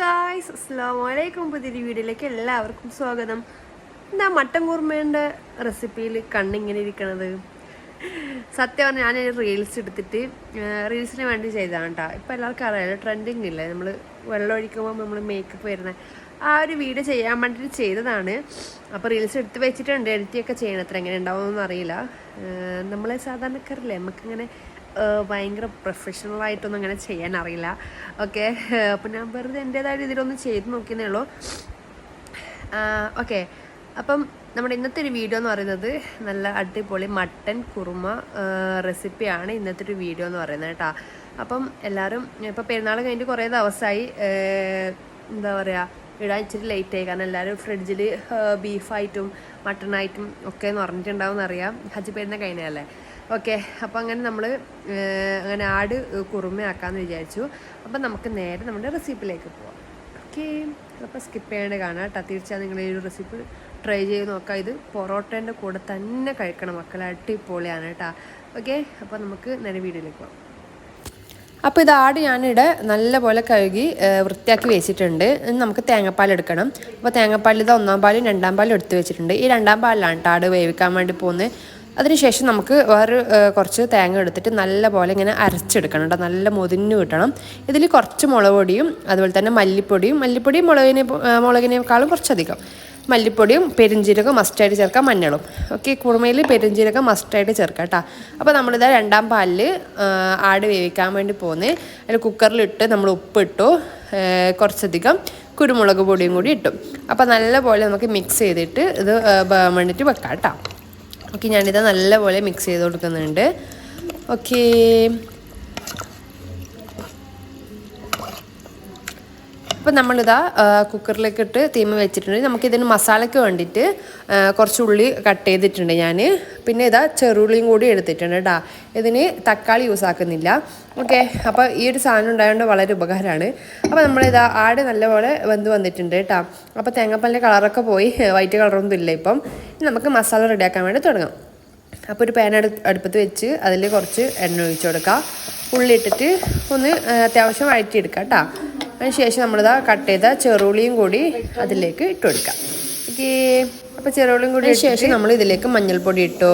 Guys അസ്സാം വലൈക്കും പുതിയൊരു വീഡിയോയിലേക്ക് എല്ലാവർക്കും സ്വാഗതം. എന്താ മട്ടൻ കുർമേന്റെ റെസിപ്പിയിൽ കണ്ണിങ്ങനെ ഇരിക്കണത്? സത്യം പറഞ്ഞാൽ ഞാൻ റീൽസ് എടുത്തിട്ട് റീൽസിന് വേണ്ടി ചെയ്തതാണ് കേട്ടോ ഇപ്പം എല്ലാവർക്കും അറിയാമല്ലോ ട്രെൻഡിങ് ഇല്ലേ? നമ്മൾ വെള്ളം ഒഴിക്കുമ്പോൾ നമ്മൾ മേക്കപ്പ് വരുന്നത് ആ ഒരു വീഡിയോ ചെയ്യാൻ വേണ്ടിയിട്ട് ചെയ്തതാണ്. അപ്പോൾ റീൽസ് എടുത്ത് വെച്ചിട്ടുണ്ട് എഡിറ്റൊക്കെ ചെയ്യണത്ര എങ്ങനെ ഉണ്ടാവുമെന്നൊന്നും അറിയില്ല. നമ്മളെ സാധാരണക്കാരല്ലേ? നമുക്കിങ്ങനെ ഭയങ്കര പ്രൊഫഷണൽ ആയിട്ടൊന്നും അങ്ങനെ ചെയ്യാൻ അറിയില്ല. ഓക്കെ അപ്പം ഞാൻ വെറുതെ എന്റേതായ രീതിയിലൊന്ന് ചെയ്ത് നോക്കിയെന്നേ ഉള്ളൂ. ഓക്കെ അപ്പം നമ്മുടെ ഇന്നത്തെ ഒരു വീഡിയോ എന്ന് പറയുന്നത് നല്ല അടിപൊളി മട്ടൻ കുറുമ റെസിപ്പിയാണ് ഇന്നത്തെ ഒരു വീഡിയോ എന്ന് പറയുന്നത് കേട്ടോ. അപ്പം എല്ലാവരും ഇപ്പോൾ പെരുന്നാൾ കഴിഞ്ഞിട്ട് കുറേ ദിവസമായി എന്താ പറയുക ഇടാൻ ഇച്ചിരി ലേറ്റായി കാരണം എല്ലാവരും ഫ്രിഡ്ജിൽ ബീഫായിട്ടും മട്ടണായിട്ടും ഒക്കെ എന്ന് പറഞ്ഞിട്ടുണ്ടാവും എന്നറിയാം ഹജ്ജ് പെരുന്ന കഴിഞ്ഞല്ലേ ഓക്കെ അപ്പോൾ അങ്ങനെ നമ്മൾ അങ്ങനെ ആട് കുറുമയാക്കാമെന്ന് വിചാരിച്ചു. അപ്പം നമുക്ക് നേരെ നമ്മുടെ റെസിപ്പിയിലേക്ക് പോവാം. ഓക്കെ അപ്പോൾ സ്കിപ്പ് ചെയ്യാണ്ട് കാണാം കേട്ടോ. തീർച്ചയായും നിങ്ങൾ ഈ ഒരു റെസിപ്പി ട്രൈ ചെയ്ത് നോക്കാം. ഇത് പൊറോട്ടേന്റെ കൂടെ തന്നെ കഴിക്കണം മക്കളെ. അടിപൊളിയാണ് കേട്ടോ. ഓക്കെ അപ്പോൾ നമുക്ക് നേരെ വീഡിയോയിലേക്ക് പോകാം അപ്പോൾ ഇത് ആട് ഞാനിവിടെ നല്ലപോലെ കഴുകി വൃത്തിയാക്കി വെച്ചിട്ടുണ്ട്. നമുക്ക് തേങ്ങാപ്പാൽ എടുക്കണം. അപ്പോൾ തേങ്ങാപ്പാൽ ഇത് ഒന്നാം പാലും രണ്ടാം പാലും എടുത്ത് വെച്ചിട്ടുണ്ട്. ഈ രണ്ടാം പാലിലാണ് ആട് വേവിക്കാൻ വേണ്ടി പോകുന്നത്. അതിനുശേഷം നമുക്ക് വേറെ കുറച്ച് തേങ്ങ എടുത്തിട്ട് നല്ലപോലെ ഇങ്ങനെ അരച്ചെടുക്കണം കേട്ടോ. നല്ല മുതിഞ്ഞു കിട്ടണം. ഇതിൽ കുറച്ച് മുളക് പൊടിയും അതുപോലെ തന്നെ മല്ലിപ്പൊടിയും. മല്ലിപ്പൊടിയും മുളകിനെ മുളകിനേക്കാളും കുറച്ചധികം. മല്ലിപ്പൊടിയും പെരിഞ്ചീരകം മസ്റ്റായിട്ട് ചേർക്കാം മഞ്ഞളും. ഓക്കെ കുറുമയിൽ പെരിഞ്ചീരകം മസ്റ്റായിട്ട് ചേർക്കാം കേട്ടോ. അപ്പോൾ നമ്മളിത് രണ്ടാം പാലിൽ ആട് വേവിക്കാൻ വേണ്ടി പോകുന്നത് അതിൽ കുക്കറിലിട്ട് നമ്മൾ ഉപ്പിട്ടു കുറച്ചധികം കുരുമുളക് പൊടിയും കൂടി ഇട്ടു. അപ്പോൾ നല്ലപോലെ നമുക്ക് മിക്സ് ചെയ്തിട്ട് ഇത് വേണ്ടിയിട്ട് വെക്കാം കേട്ടോ. ഓക്കെ ഞാനിത് നല്ലപോലെ മിക്സ് ചെയ്ത് കൊടുക്കുന്നുണ്ട്. ഓക്കേ അപ്പോൾ നമ്മളിതാ കുക്കറിലേക്ക് ഇട്ട് തീമ വെച്ചിട്ടുണ്ട്. നമുക്കിതിന് മസാലയ്ക്ക് വേണ്ടിയിട്ട് കുറച്ച് ഉള്ളി കട്ട് ചെയ്തിട്ടുണ്ട് ഞാൻ പിന്നെ ഇതാ ചെറുള്ളിയും കൂടി എടുത്തിട്ടുണ്ട് കേട്ടോ ഇതിന് തക്കാളി യൂസ് ആക്കുന്നില്ല. ഓക്കെ അപ്പോൾ ഈ ഒരു സാധനം ഉണ്ടായതുകൊണ്ട് വളരെ ഉപകാരമാണ്. അപ്പോൾ നമ്മളിതാ ആട് നല്ലപോലെ വെന്ത് വന്നിട്ടുണ്ട് കേട്ടോ അപ്പോൾ തേങ്ങാപ്പാലിന്റെ കളറൊക്കെ പോയി വൈറ്റ് കളറൊന്നും ഇല്ല ഇപ്പം. നമുക്ക് മസാല റെഡിയാക്കാൻ വേണ്ടി തുടങ്ങാം. അപ്പോൾ ഒരു പാൻ അടു അടുപ്പത്ത് വെച്ച് അതിൽ കുറച്ച് എണ്ണ ഒഴിച്ചു കൊടുക്കുക ഉള്ളി ഇട്ടിട്ട് ഒന്ന് അത്യാവശ്യം വഴറ്റിയെടുക്കാം കേട്ടോ അതിന് ശേഷം നമ്മളിതാ കട്ട് ചെയ്ത ചെറുളിയും കൂടി അതിലേക്ക് ഇട്ട് കൊടുക്കാം. ഓക്കേ. അപ്പോൾ ചെറുള്ളിയും കൂടി ശേഷം നമ്മൾ ഇതിലേക്ക് മഞ്ഞൾപ്പൊടി ഇട്ടു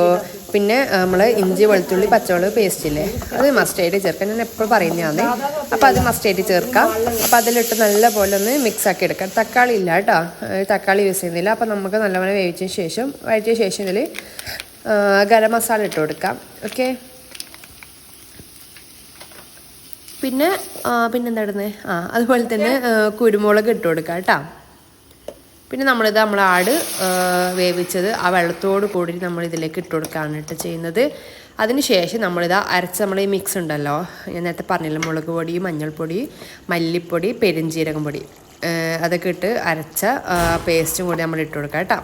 പിന്നെ നമ്മൾ ഇഞ്ചി വെളുത്തുള്ളി പച്ചമുളക് പേസ്റ്റ് ഇല്ലേ? അത് മസ്റ്റായിട്ട് ചേർക്കാം ഞാൻ എപ്പോഴും പറയുന്നതാണ്. അപ്പോൾ അത് മസ്റ്റായിട്ട് ചേർക്കാം. അപ്പോൾ അതിലിട്ട് നല്ലപോലെ ഒന്ന് മിക്സ് ആക്കി എടുക്കാം. തക്കാളി ഇല്ല കേട്ടോ. തക്കാളി യൂസ് ചെയ്യുന്നില്ല. അപ്പോൾ നമുക്ക് നല്ലപോലെ വേവിച്ചതിന് ശേഷം വഴറ്റിയ ശേഷം ഇതിൽ ഗരം മസാല ഇട്ട് കൊടുക്കാം. ഓക്കെ. പിന്നെ പിന്നെന്താ ഇടുന്നത് ആ അതുപോലെ തന്നെ കുരുമുളക് ഇട്ട് കൊടുക്കാം കേട്ടോ. പിന്നെ നമ്മളിത് നമ്മൾ ആട് വേവിച്ചത് ആ വെള്ളത്തോട് കൂടി നമ്മൾ ഇതിലേക്ക് ഇട്ട് കൊടുക്കുകയാണ് കേട്ടോ ചെയ്യുന്നത്. അതിന് ശേഷം നമ്മളിത് അരച്ച നമ്മൾ ഈ മിക്സ് ഉണ്ടല്ലോ ഞാൻ നേരത്തെ പറഞ്ഞില്ല മുളക് പൊടി മഞ്ഞൾപ്പൊടി മല്ലിപ്പൊടി പെരിഞ്ജീരകം പൊടി. അതൊക്കെ ഇട്ട് അരച്ച പേസ്റ്റും കൂടി നമ്മൾ ഇട്ട് കൊടുക്കാം കേട്ടോ.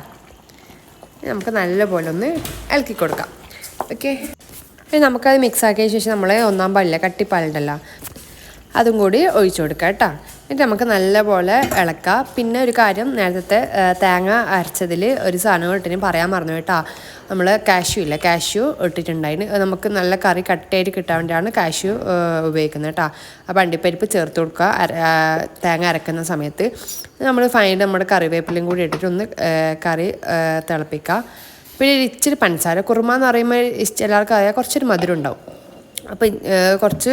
നമുക്ക് നല്ലപോലെ ഒന്ന് ഇളക്കി കൊടുക്കാം ഓക്കെ. ഇനി നമുക്കത് മിക്സ് ആക്കിയ ശേഷം നമ്മൾ ഒന്നാം പാലില്ല കട്ടിപ്പാലുണ്ടല്ലോ അതും കൂടി ഒഴിച്ചു കൊടുക്കുക കേട്ടോ. എന്നിട്ട് നമുക്ക് നല്ലപോലെ ഇളക്കാം. പിന്നെ ഒരു കാര്യം നേരത്തെ തേങ്ങ അരച്ചതിൽ ഒരു സാധനം ഇട്ടിന് പറയാൻ മറന്നു കേട്ടോ. നമ്മൾ കാഷ്യൂ ഇല്ല? കാഷ്യൂ ഇട്ടിട്ടുണ്ടായിന്. നമുക്ക് നല്ല കറി കട്ടിയായിട്ട് കിട്ടാൻ വേണ്ടിയാണ് കാഷ്യൂ ഉപയോഗിക്കുന്നത് കേട്ടോ. അപ്പോൾ അണ്ടിപ്പരിപ്പ് ചേർത്ത് കൊടുക്കുക തേങ്ങ അരക്കുന്ന സമയത്ത്. നമ്മൾ ഫൈനൽ നമ്മുടെ കറിവേപ്പിലയും കൂടി ഇട്ടിട്ട് ഒന്ന് കറി ആ, തിളപ്പിക്കുക പിന്നെ ഒരു ഇച്ചിരി പഞ്ചസാര കുറുമ എന്ന് പറയുമ്പോൾ എല്ലാവർക്കും അറിയാം കുറച്ചൊരു മധുരം ഉണ്ടാവും. അപ്പം കുറച്ച്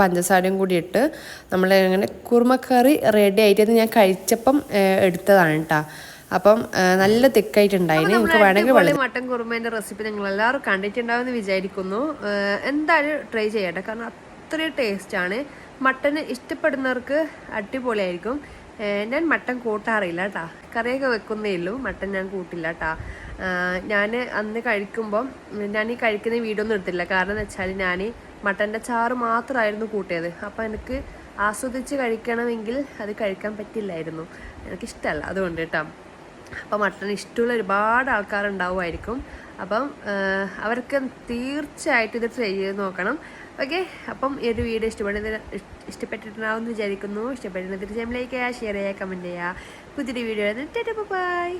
പഞ്ചസാരയും കൂടി ഇട്ട് നമ്മൾ ഇങ്ങനെ കുറുമക്കറി റെഡി ആയിട്ട് ഞാൻ കഴിച്ചപ്പം എടുത്തതാണ് കേട്ടോ അപ്പം നല്ല തിക്കായിട്ടുണ്ടായിന്. നിങ്ങൾക്ക് വേണമെങ്കിൽ മട്ടൻ കുറുമേന്റെ റെസിപ്പി നിങ്ങൾ എല്ലാവരും കണ്ടിട്ടുണ്ടാവുമെന്ന് വിചാരിക്കുന്നു. ഏഹ്, എന്തായാലും ട്രൈ ചെയ്യട്ടെ. കാരണം അത്രയും ടേസ്റ്റാണ് മട്ടന് ഇഷ്ടപ്പെടുന്നവർക്ക് അടിപൊളിയായിരിക്കും. ഞാൻ മട്ടൻ കൂട്ടാറില്ല കേട്ടാ കറിയൊക്കെ വെക്കുന്നേ ഉള്ളൂ. മട്ടൻ ഞാൻ കൂട്ടില്ല കേട്ടാ ഞാൻ അന്ന് കഴിക്കുമ്പം ഞാൻ ഈ കഴിക്കുന്ന വീഡിയോ ഒന്നും എടുത്തില്ല. കാരണം എന്ന് വെച്ചാൽ ഞാൻ മട്ടന്റെ ചാറ് മാത്രമായിരുന്നു കൂട്ടിയത്. അപ്പം എനിക്ക് ആസ്വദിച്ച് കഴിക്കണമെങ്കിൽ അത് കഴിക്കാൻ പറ്റില്ലായിരുന്നു. എനിക്കിഷ്ടമല്ല അതുകൊണ്ട് കേട്ടോ അപ്പം മട്ടൺ ഇഷ്ടമുള്ള ഒരുപാട് ആൾക്കാരുണ്ടാവുമായിരിക്കും. അപ്പം അവർക്ക് തീർച്ചയായിട്ടും ഇത് ട്രൈ ചെയ്ത് നോക്കണം. ഓക്കെ അപ്പം ഈ ഒരു വീഡിയോ ഇഷ്ടപ്പെടുന്ന ഇഷ്ടപ്പെട്ടിട്ടുണ്ടാവും എന്ന് വിചാരിക്കുന്നു. ഇഷ്ടപ്പെടുന്ന തീർച്ചയായും ലൈക്ക് ചെയ്യുക ഷെയർ ചെയ്യുക കമന്റ് ചെയ്യുക. പുതിയൊരു വീഡിയോ ബൈ